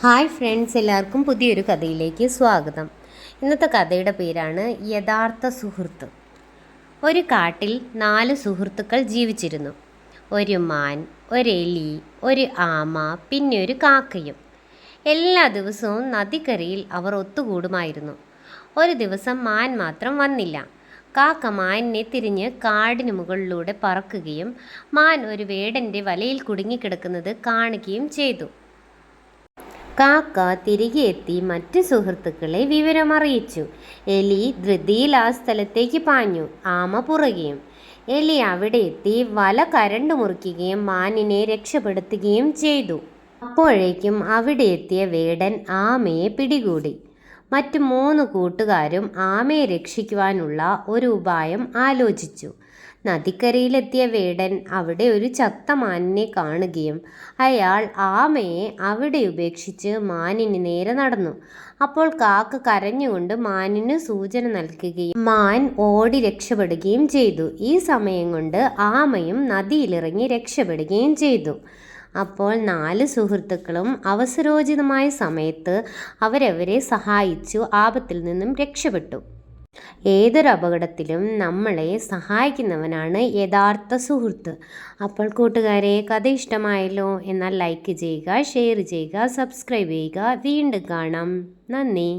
Hi friends എല്ലാവർക്കും പുതിയൊരു കഥയിലേക്ക് സ്വാഗതം. ഇന്നത്തെ കഥയുടെ പേരാണ് യഥാർത്ഥ സുഹൃത്ത്. ഒരു കാട്ടിൽ നാല് സുഹൃത്തുക്കൾ ജീവിച്ചിരുന്നു. ഒരു മാൻ ഒരു എലി ഒരു ആമ പിന്നെ ഒരു കാക്കയും. എല്ലാ ദിവസവും നദിക്കരയിൽ അവർ ഒത്തുകൂടുമായിരുന്നു. ഒരു ദിവസം മാൻ മാത്രം വന്നില്ല. കാക്ക മാനിനെ തിരിഞ്ഞ് കാടിന് മുകളിലൂടെ പറക്കുകയും മാൻ ഒരു വേടന്റെ വലയിൽ കുടുങ്ങിക്കിടക്കുന്നത് കാണുകയും ചെയ്തു. കാക്ക തിരികെ എത്തി മറ്റു സുഹൃത്തുക്കളെ വിവരമറിയിച്ചു. എലി ധൃതിയിൽ ആ സ്ഥലത്തേക്ക് പാഞ്ഞു ആമ പുറകെയും. എലി അവിടെ എത്തി വല കരണ്ടു മുറിക്കുകയും മാനിനെ രക്ഷപ്പെടുത്തുകയും ചെയ്തു. അപ്പോഴേക്കും അവിടെ എത്തിയ വേടൻ ആമയെ പിടികൂടി. മറ്റു മൂന്ന് കൂട്ടുകാരും ആമയെ രക്ഷിക്കുവാനുള്ള ഒരു ഉപായം ആലോചിച്ചു. നദിക്കരയിലെത്തിയ വേടൻ അവിടെ ഒരു ചത്ത മാനിനെ കാണുകയും അയാൾ ആമയെ അവിടെ ഉപേക്ഷിച്ച് മാനിന് നേരെ നടന്നു. അപ്പോൾ കാക്ക കരഞ്ഞുകൊണ്ട് മാനിന് സൂചന നൽകുകയും മാൻ ഓടി രക്ഷപ്പെടുകയും ചെയ്തു. ഈ സമയം കൊണ്ട് ആമയും നദിയിലിറങ്ങി രക്ഷപ്പെടുകയും ചെയ്തു. അപ്പോൾ നാല് സുഹൃത്തുക്കളും അവസരോചിതമായ സമയത്ത് അവരവരെ സഹായിച്ചു ആപത്തിൽ നിന്നും രക്ഷപ്പെട്ടു. ഏതൊരു അപകടത്തിലും നമ്മളെ സഹായിക്കുന്നവനാണ് യഥാർത്ഥ സുഹൃത്ത്. അപ്പോൾ കൂട്ടുകാരെ കഥ ഇഷ്ടമായല്ലോ? എന്നാൽ ലൈക്ക് ചെയ്യുക ഷെയർ ചെയ്യുക സബ്സ്ക്രൈബ് ചെയ്യുക. വീണ്ടും കാണാം. നന്ദി.